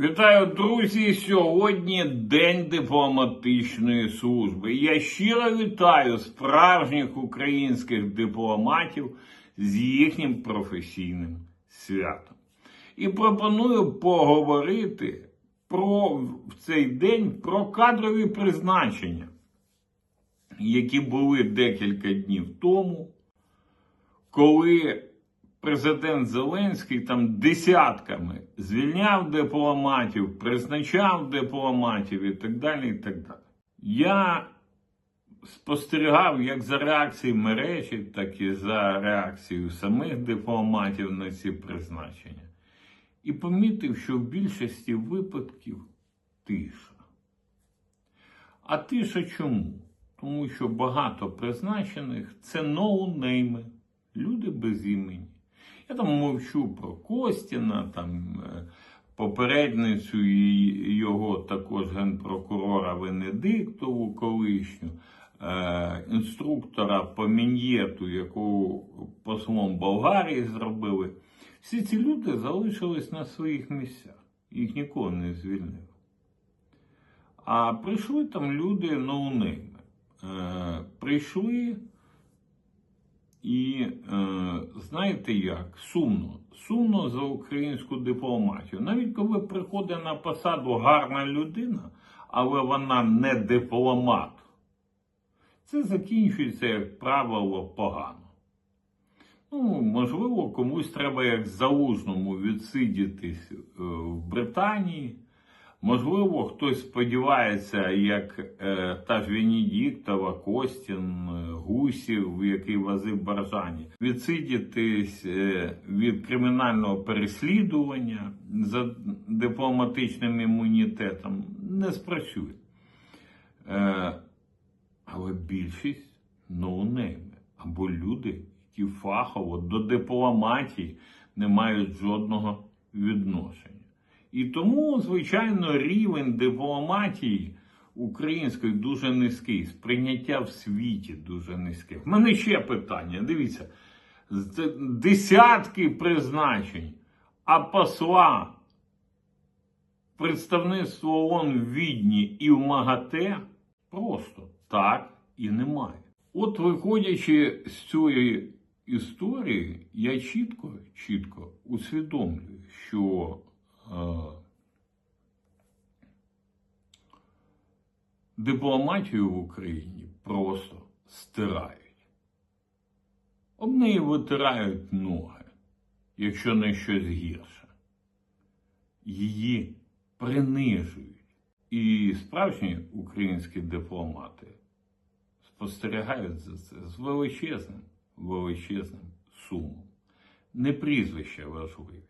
Вітаю, друзі! Сьогодні День дипломатичної служби. Я щиро вітаю справжніх українських дипломатів з їхнім професійним святом. І пропоную поговорити про в цей день про кадрові призначення, які були декілька днів тому, коли президент Зеленський там десятками звільняв дипломатів, призначав дипломатів і так далі. і так далі. Я спостерігав як за реакцією мережі, так і за реакцією самих дипломатів на ці призначення. І помітив, що в більшості випадків тиша. А тиша чому? Тому що багато призначених це ноунейми, люди без імені. Я там мовчу про Костіна, там е, попередницю його також генпрокурора Венедиктову колишню, е, інструктора по мін'єту, якого послом Болгарії зробили. Всі ці люди залишились на своїх місцях. Їх нікого не звільнив. А прийшли там люди ноунейми. Е, прийшли. І е, знаєте як? Сумно. Сумно за українську дипломатію. Навіть коли приходить на посаду гарна людина, але вона не дипломат, це закінчується, як правило, погано. Ну, можливо, комусь треба як залужному відсидітись е, в Британії. Можливо, хтось сподівається, як е, та ж Венедіктова, Костін, е, Гусів, який возив Баржані, відсидітись е, від кримінального переслідування за дипломатичним імунітетом не спрацює. Е, але більшість ноунейми або люди, які фахово до дипломатії не мають жодного відношення. І тому, звичайно, рівень дипломатії української дуже низький, сприйняття в світі дуже низьке. В мене ще питання. Дивіться, десятки призначень, а посла представництво ООН в Відні і в МАГАТЕ просто так і немає. От виходячи з цієї історії, я чітко, чітко усвідомлюю, що дипломатію в Україні просто стирають. Об неї витирають ноги, якщо не щось гірше. Її принижують. І справжні українські дипломати спостерігають за це з величезним, величезним сумом. Не прізвища важливі,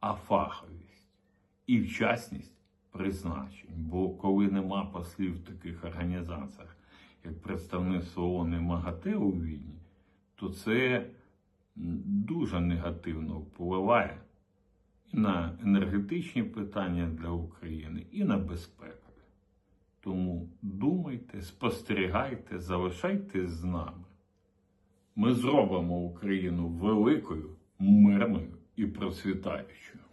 а фаховість і вчасність призначень. Бо коли нема послів в таких організаціях, як представництво ООН і МАГАТЕ у Відні, то це дуже негативно впливає і на енергетичні питання для України, і на безпеку. Тому думайте, спостерігайте, залишайтесь з нами. Ми зробимо Україну великою, мирною і процвітаючою.